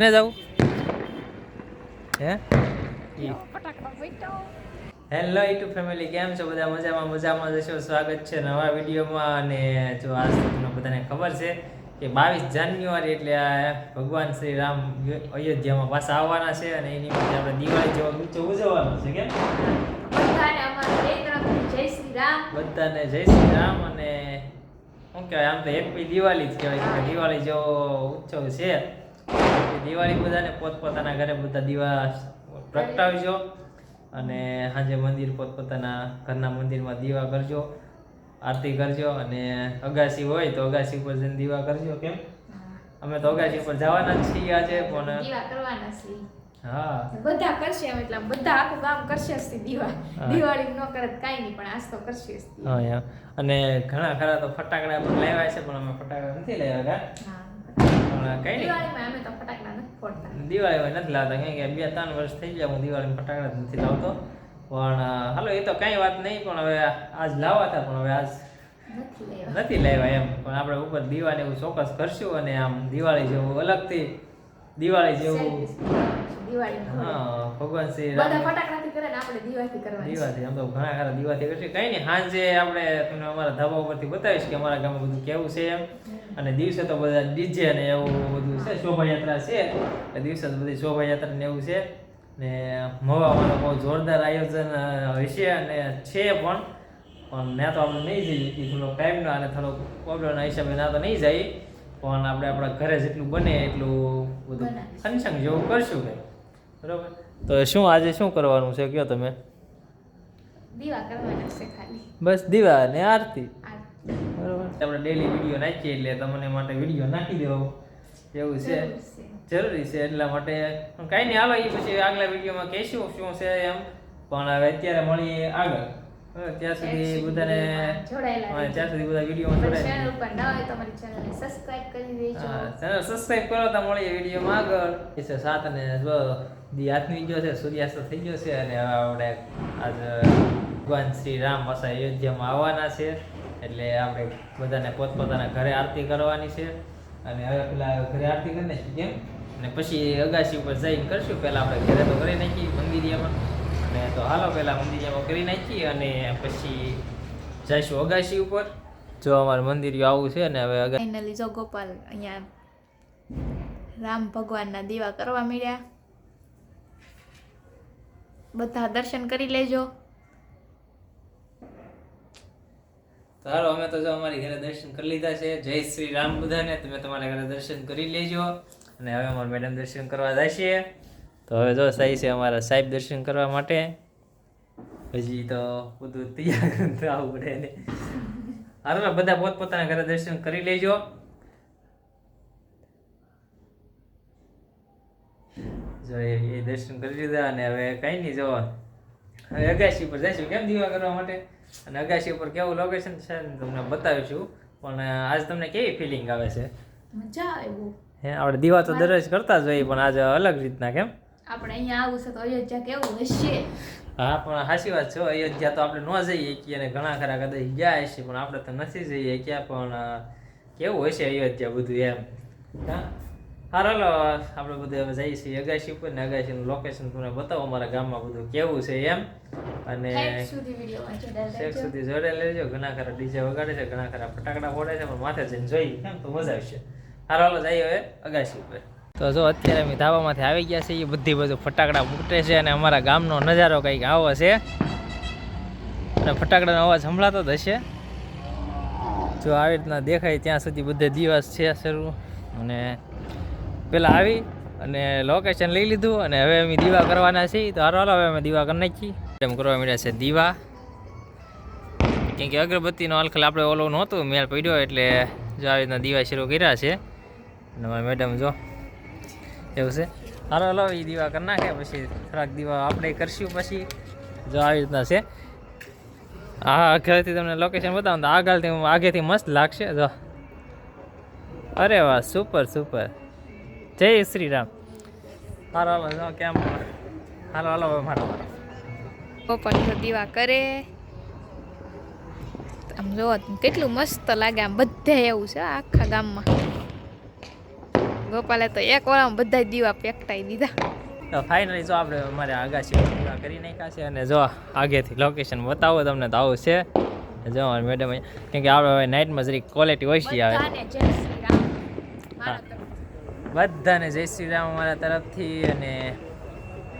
ને જવું હે? હેલો યુટ્યુબ ફેમિલી કેમ છો બધા? મજામાં મજામાં જશો સ્વાગત છે નવા વિડીયોમાં. અને જો આ તમને બધાને ખબર છે કે બાવીસ જાન્યુઆરી એટલે આ ભગવાન શ્રી રામ અયોધ્યામાં પાછા આવવાના છે અને એની માટે આપણે દિવાળી જેવો ઊંચો ઉજવવાનો છે કેમ? બધાને જય શ્રી રામ. અને શું કહેવાય આમ તો હેપી દિવાળી જ કહેવાય દિવાળી જેવો ઉત્સવ છે. એટલે દિવાળી બધાને પોતપોતાના ઘરે બધા દીવા પ્રગટાવજો અને સાંજે મંદિર પોતપોતાના ઘરના મંદિરમાં દીવા કરજો આરતી કરજો અને અગાસી હોય તો અગાસી ઉપર જઈને દીવા કરજો કેમ? અમે તો અગાસી ઉપર જવાના જ છીએ આજે પણ દીવા કરવાના છીએ. હા. બધા કરશે એમ એટલે બધા આખું ગામ કરશે જ દીવા. દિવાળી ન કરે કાંઈ નહીં પણ આજ તો કરશે જ હા અને ઘણા ખરા તો ફટાકડા પણ લાવ્યા છે પણ અમે ફટાકડા નથી લાવ્યા પણ કઈ દિવાળીમાં અમે તો ફટાકડા નથી ફોડતા. દિવાળીમાં નથી લાવતા કેમ કે બે ત્રણ વર્ષ થઈ ગયા હું દિવાળીમાં ફટાકડા નથી લાવતો. પણ હાલો એ તો કાંઈ વાત નહીં પણ હવે આજ લાવવા હતા પણ હવે આજ નથી લેવા. નથી લાવ્યા એમ. પણ આપણે ઉપર દિવાળી એવું ચોક્કસ કરશું અને આમ દિવાળી જેવું અલગથી દિવાળી જેવું દિવાળી હા ભગવાન શ્રી બધા ફટાકડાથી કરે ને આપણે દીવાથી કરવાની. દીવાથી આમ તો ઘણા ખરા દીવાથી કરશું. કઈ નહીં સાંજે આપણે તમને અમારા ધાબા ઉપરથી બતાવીશ કે અમારા ગામમાં બધું કેવું છે એમ. અને દિવસે તો બધા ડીજે ને એવું બધું છે શોભાયાત્રા છે. દિવસે તો બધી શોભાયાત્રા ને એવું છે. ને મવામાં બહુ જોરદાર આયોજન હશે અને છે પણ. પણ ના તો આપણે નહીં જઈએ કે થોડો ટાઈમનો અને થોડો પ્રોબ્લેમના હિસાબે ના તો નહીં જાય પણ આપણે આપણા ઘરે જેટલું બને એટલું બધું. ફંક્શન જેવું કરશું કંઈ બરોબર? તો શું આજે શું કરવાનું છે? કયો તમે? દીવા કરવાના છે ખાલી. બસ દીવા અને આરતી. બરોબર. આપણે ડેલી વીડિયો નાખીએ એટલે તમને માટે વીડિયો નાખી દેવો. એવું છે? જરૂરી છે. એટલા માટે. પણ કાંઈ નહીં હાલો એ પછી આગલા વિડીયોમાં કહીશું શું છે એમ. પણ હવે અત્યારે મળીએ આગળ? ત્યાં સુધી બધાને જોડાયેલા ત્યાં સુધી બધા વિડીયોમાં જોડાય ચેનલ ઉપર ના હોય તો અમારી ચેનલને સબસ્ક્રાઇબ કરી દેજો. ચેનલ સબસ્ક્રાઇબ કરો તો મળીએ વિડીયોમાં આગળ. એ છે સાત અને જો ગયો છે, સૂર્યાસ્ત થઈ ગયો છે અને આપણે આજ ભગવાન શ્રી રામ પાછા અયોધ્યામાં આવવાના છે. એટલે આપણે બધાને પોતપોતાના ઘરે આરતી કરવાની છે. અને હવે પેલા ઘરે આરતી કરી નાખી કેમ? અને પછી અગાસી ઉપર જઈને કરશું. પહેલાં આપણે ઘરે તો કરી નાખીએ મંદિરિયામાં અને તો હાલો પહેલાં મંદિરિયામાં કરી નાખી અને પછી જઈશું અગાસી ઉપર. જો અમારે મંદિરિયું આવું છે અને હવે ફાઇનલી જો ગોપાલ અહીંયા રામ ભગવાનના દીવા કરવા મળ્યા બધા દર્શન કરી લેજો. હાલો, અમે તો જો અમારી ઘરે દર્શન કરી લીધા છે. જય શ્રી રામ બધાને. તમે તમારા ઘરે દર્શન કરી લેજો. અને હવે અમારા મેડમ દર્શન કરવા જશે. તો હવે જો સાઈ છે અમારા સાહેબ દર્શન કરવા માટે. હજી તો બધું તૈયાર આવવું પડે ને. હાલો, બધા પોતપોતાના ઘરે દર્શન કરી લેજો. જો એ દર્શન કરી લીધા અને હવે કઈ નહીં જો. હવે અગાસી પર જઈશું કેમ દીવા કરવા માટે? અને અગાસી ઉપર કેવું લોકેશન છે તમને બતાવીશું. પણ આજ તમને કેવી ફિલિંગ આવે છે? મજા આવે હે આપણે દીવા તો દરરોજ કરતા જ હોઈએ પણ આજે અલગ રીતના કેમ? આપણે અહીંયા આવું છે તો અયોધ્યા કેવું હશે? હા પણ સાચી વાત છે અયોધ્યા તો આપણે ન જઈએ કે અને ઘણા ખરા કદાચ ગયા હશે પણ આપણે તો નથી જઈએ ક્યાં પણ કેવું હશે અયોધ્યા બધું એમ. હા? હારો હાલો આપણે બધું હવે જઈએ છીએ અગાશી ઉપર ને અગાસીનું લોકેશન તમને બતાવો અમારા ગામમાં બધું કેવું છે એમ. અને શેખ સુધી જોડે લેજો ઘણા ખરા ડીજે વગાડે છે ઘણા ખરા ફટાકડા ફોડે છે પણ માથે જઈને જોઈ કેમ તો મજા આવશે. હારો હાલો જઈએ હવે અગાસી ઉપર. તો જો અત્યારે અમે ધાબામાંથી આવી ગયા છે એ બધી બધું ફટાકડા ફૂટે છે અને અમારા ગામનો નજારો કંઈક આવો છે. અને ફટાકડાનો અવાજ સંભળાતો જ હશે. જો આવી રીતના દેખાય ત્યાં સુધી બધે દિવસ છે શરૂ. અને પેલા આવી અને લોકેશન લઈ લીધું અને હવે અમે દીવા કરવાના છીએ. તો હારો હવે અમે દીવા કરી નાખી એમ કરવા મળ્યા છે દીવા. કેમ કે અગરબત્તીનો અલખલ આપણે ઓલો નહોતું, મેળ પડ્યો એટલે જો આવી રીતના દીવા શરૂ કર્યા છે. અને મેડમ જો, એવું છે. હારો હાલો એ દીવા કરી નાખે પછી થોડાક દીવા આપણે કરશું પછી જો આવી રીતના છે. હા ઘરેથી તમને લોકેશન બતાવું તો આગળથી આગેથી મસ્ત લાગશે, જો. અરે વાહ સુપર સુપર જય શ્રી રામ હાલો હાલો કેમ? હાલો હાલો મારો મારો દીવા કરે. આમ જો કેટલું મસ્ત લાગે આમ બધે એવું છે આખા ગામમાં. ગોપાલે તો એક વાળામાં બધા દીવા પેકટાઈ દીધા. તો ફાઇનલી જો આપણે અમારે આગાશી પૂરા કરી નાખ્યા છે અને જો આગેથી લોકેશન બતાવો તમને તો આવું છે. જો મેડમ કેમ કે આપણે હવે નાઇટમાં જરીક ક્વોલિટી ઓછી આવે. બધાને જય શ્રી રામ અમારા તરફથી અને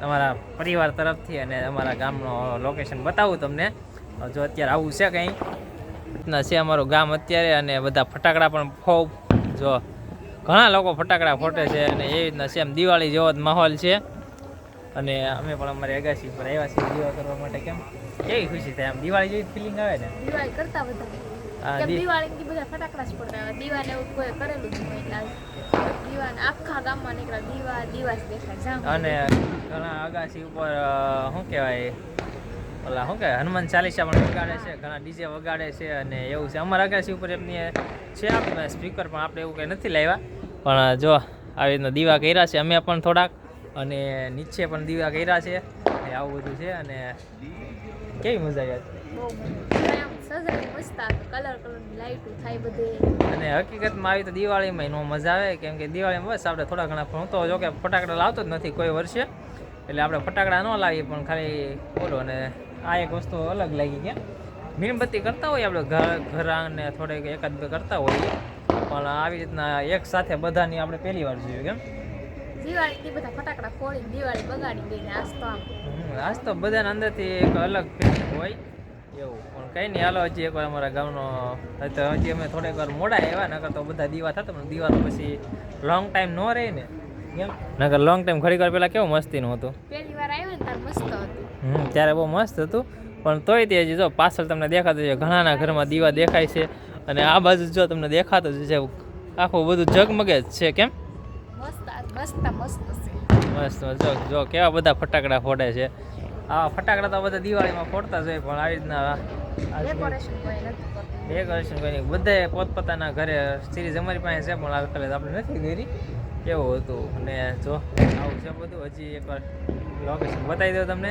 તમારા પરિવાર તરફથી અને અમારા ગામનો લોકેશન બતાવું તમને. જો અત્યારે આવું છે કંઈ. રીતના છે અમારું ગામ અત્યારે અને બધા ફટાકડા પણ ખૂબ, જો ઘણા લોકો ફટાકડા ફોટે છે અને એવી રીતના એમ દિવાળી જેવો જ માહોલ છે. અને અમે પણ અમારી અગાસી પર આવ્યા છીએ દીવા કરવા માટે કેમ? કેવી ખુશી થાય આમ દિવાળી જેવી ફિલિંગ આવે ને? દિવાળી કરતા બધા આ કેમ બધા ફટાકડા જ પડતા હોય. એવું કોઈ કરેલું જ નહીં એટલે આ આખા ગામમાં નીકળ્યા દીવા દીવા જ દેખાય જામ અને ઘણા અગાસી ઉપર શું કહેવાય? ઓલા શું કહેવાય? હનુમાન ચાલીસા પણ વગાડે છે ઘણા ડીજે વગાડે છે અને એવું છે. અમારા અગાસી ઉપર એમની છે આપણે સ્પીકર પણ આપણે એવું કંઈ નથી લાવ્યા. પણ જો આવી રીતના દીવા કર્યા છે. અમે પણ થોડાક અને નીચે પણ દીવા કર્યા છે. આવું બધું છે અને કેવી મજા આવી? બહુ મજા. આમ સજાવી મસ્ત કલર કલરની લાઈટો થાય બધે. અને હકીકતમાં આવી તો દિવાળીમાં એનો મજા આવે કેમ કે દિવાળીમાં બસ આપણે થોડા ઘણા હું તો જો કે ફટાકડા લાવતો જ નથી કોઈ વર્ષે. એટલે આપણે ફટાકડા ન લાવીએ પણ ખાલી બોલો અને આ એક વસ્તુ અલગ લાગી ગયા મીણબત્તી કરતા હોય આપણે ઘર ઘર આંગણે થોડેક એકાદ બે કરતા હોઈએ. પણ આવી રીતના એક સાથે બધાની આપણે પહેલી વાર જોયું કેમ? દિવાળી બધા ફટાકડા ફોડી દિવાળી બગાડી દઈને આજ તો આમ. આજ તો બધાના અંદરથી એક અલગ ફીલિંગ હોય. એવું. પણ કંઈ નહીં હાલો હજી એકવાર અમારા ગામનો તો હજી અમે થોડીક વાર મોડા આવ્યા નકર તો બધા દીવા થતા પણ દીવા પછી લોંગ ટાઈમ ન રહે ને. નકર લોંગ ટાઈમ ઘડી વાર પહેલાં કેવું મસ્તીનું હતું? પહેલી વાર આવ્યો ને ત્યારે મસ્ત હતું. હમ ત્યારે બહુ મસ્ત હતું પણ તોય તે હજી જો પાછળ તમને દેખાતું છે ઘણાના ઘરમાં દીવા દેખાય છે અને આ બાજુ જો તમને દેખાતું જ છે આખું બધું ઝગમગે જ છે કેમ? મસ્ત મસ્ત મસ્ત છે. મસ્ત મસ્ત. જો જો કેવા બધા ફટાકડા ફોડે છે. આ ફટાકડા તો બધા દિવાળીમાં ફોડતા જ હોય પણ આવી રીતના ડેકોરેશન કોઈ નહીં. બધાએ પોતપોતાના ઘરે સિરીઝ અમારી પાસે છે પણ આ આપણે નથી કરી. કેવું હતું? અને જો આવું છે બધું. હજી એકવાર લોકેશન બતાવી દઉં તમને.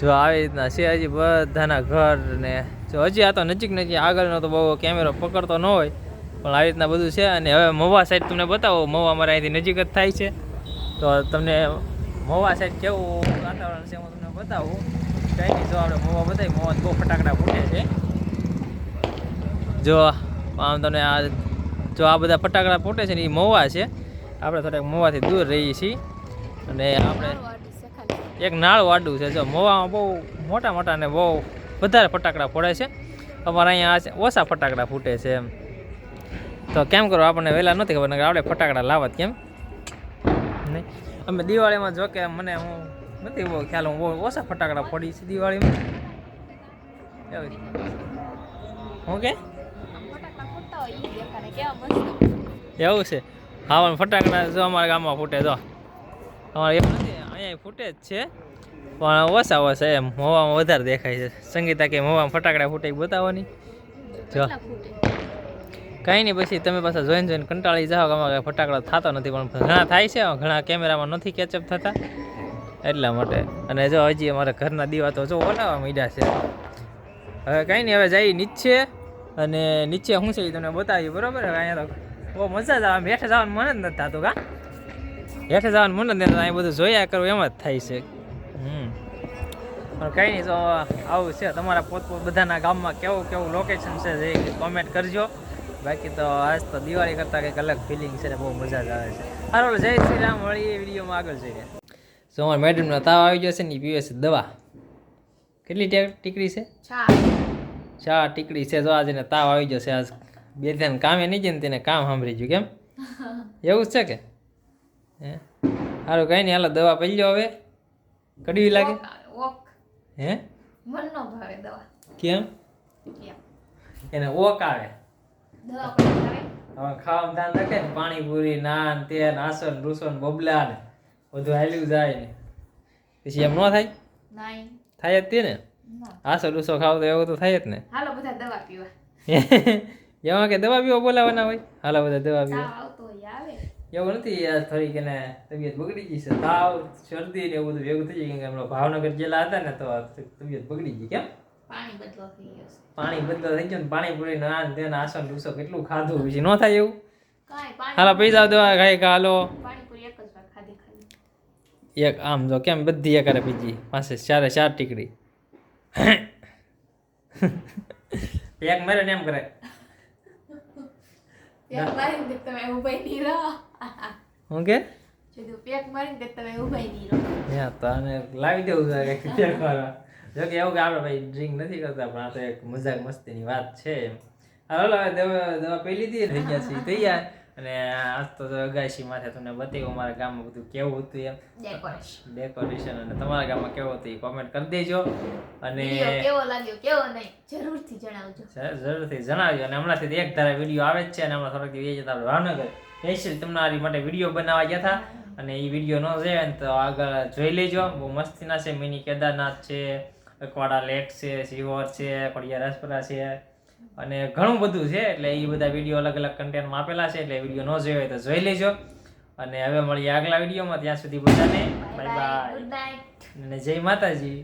જો આવી રીતના છે હજી બધાના ઘર ને જો હજી આ તો નજીક નજીક આગળનો તો બહુ કેમેરો પકડતો ન હોય. પણ આવી રીતના બધું છે. અને હવે મવા સાઈડ તમને બતાવો. મવા અમારા અહીંથી નજીક જ થાય છે. તો તમને મહુવા સાઈડ કેવું વાતાવરણ છે હું તમને બતાવું. કંઈ નહીં જો આપણે મોવા બતાવી મોવા બહુ ફટાકડા ફૂટે છે. જો, આમ તમને આ જો આ બધા ફટાકડા ફૂટે છે ને એ મોવા છે. આપણે થોડાક મોવાથી દૂર રહીએ છીએ. અને આપણે. એક નાળ વાડું છે. જો, મોવામાં બહુ મોટા મોટા ને બહુ વધારે ફટાકડા ફોડે છે. અમારા અહીંયા ઓછા ફટાકડા ફૂટે છે એમ. તો કેમ કરો? આપણને વહેલા નથી ખબર નહીં આપણે ફટાકડા લાવત કેમ? નહીં. અમે દિવાળીમાં જો કે મને હું નથી બહુ ખ્યાલ, હું બહુ ઓછા ફટાકડા ફોડી છે દિવાળીમાં. હું કે? એવું છે. હા ફટાકડા જો અમારા ગામમાં ફૂટે જો. અમારે એમ નથી, અહીંયા ફૂટે જ છે, પણ ઓછા ઓછા એમ મોવામાં વધારે દેખાય છે. સંગીતા કે મોવામાં ફટાકડા ફૂટે બતાવવાની જો. કાંઈ નહીં પછી તમે પાછા જોઈને જોઈને કંટાળી જાઓ અમારે ફટાકડા થતો નથી, પણ ઘણા થાય છે ઘણા કેમેરામાં નથી કેચઅપ થતા. એટલા માટે. અને જો હજી અમારા ઘરના દીવા તો જો ઓલાવા માંડ્યા છે. હવે કંઈ નહીં હવે જઈ નીચે અને નીચે શું છે એ તમને બતાવી બરાબર? અહીંયા તો બહુ મજા જ આવે. હેઠે જવાનું મન જ નથી થતું, કા? હેઠે જવાનું મન જ નથી અહીંયા અહીં બધું જોયા કરવું એમ જ થાય છે. હમ. પણ કંઈ નહીં તો આવું છે. તમારા પોતપોત બધાના ગામમાં કેવું કેવું લોકેશન છે, જે કોમેન્ટ કરજો. બાકી તો આજ તો દિવાળી કરતાં કંઈક અલગ ફિલિંગ છે ને બહુ મજા જ આવે છે. હારો જય શ્રી રામ મળીએ વિડીયોમાં આગળ જઈએ તો અમારા મેડમનો તાવ આવી ગયો છે ને પીવે છે દવા. કેટલી ટીકડી છે? ચા ચા ટીકડી છે જો આજે એને તાવ આવી ગયો છે. આજ બે ત્રણ કામે નહીં જાય ને તેને કામ સાંભળી ગયું કેમ? એવું જ છે કે? હે? સારું કંઈ નહીં હાલો દવા પી લો હવે. કડવી લાગે? ઓક હે? મન નો ભાવે દવા. કેમ? એને ઓક આવે. હવે ખાવાનું ધ્યાન રાખે ને પાણીપુરી નાન તે નાસન રૂસન બબલા ને બધું હાલ્યું જાય ને. પછી એમ ન થાય? થાય જ તે ને? આસન આસો રૂસો ખાવ તો એવું તો થાય જ ને. હાલો બધા દવા પીવા. એમાં કે દવા પીવા બોલાવાના હોય? હાલો બધા દવા પીવા. એવું નથી યાર થોડીક એને તબિયત બગડી ગઈ છે. તાવ શરદી ને એવું બધું ભેગું થઈ કેમ કે હમણાં ભાવનગર ગયેલા હતા ને તો તબિયત બગડી ગઈ. કેમ? પાણી બદલો થઈ ગયો પાણી બદલો થઈ ગયો ને પાણી પૂરી ના આસન ડૂસો કેટલું ખાધું પછી? ન થાય એવું? હાલો પૈસા દેવા ગાય કા હાલો? એક જ વાર ખાધી એક આમ જો કેમ બધી એક અરે બીજી પાસે ચારે ચાર ટીકડી. એક મેરે ને એમ કરે પેક મારીને તે તમે ઊભાઈ નહીં રહો. હું કે? પેક તમે નહીં રહો. લાવી દેવું છે જો કે એવું કે આપણે ભાઈ ડ્રિંક નથી કરતા પણ આ તો એક મજાક મસ્તીની વાત છે હાલો હવે દવા દવા પી લીધી થઈ ગયા છીએ તૈયાર. અને આજ તો અગાશી માથે તમને બતાવ્યું અમારા ગામમાં બધું કેવું હતું એમ. ડેકોરેશન અને તમારા ગામમાં કેવું હતું એ કોમેન્ટ કરી દેજો. અને કેવો લાગ્યો કેવો નહીં જરૂરથી જણાવજો. જરૂરથી જણાવજો. અને હમણાંથી એક ધારા વીડિયો આવે જ છે અને હમણાં થોડાક દિવસ જતા આપણે ભાવનગર સ્પેશિયલ તમારી માટે વીડિયો બનાવવા ગયા હતા. અને એ વીડિયો ન જાય તો આગળ જોઈ લેજો. બહુ મસ્તીના છે મિની કેદારનાથ છે અકવાડા લેક છે સિહોર છે ખોડિયા રાજપરા છે અને ઘણું બધું છે. એટલે એ બધા વીડિયો અલગ અલગ કન્ટેન્ટમાં આપેલા છે એટલે વીડિયો ન જોયો હોય તો જોઈ લેજો. અને હવે મળીએ આગલા વિડીયોમાં ત્યાં સુધી બધાને બાય બાય અને જય માતાજી.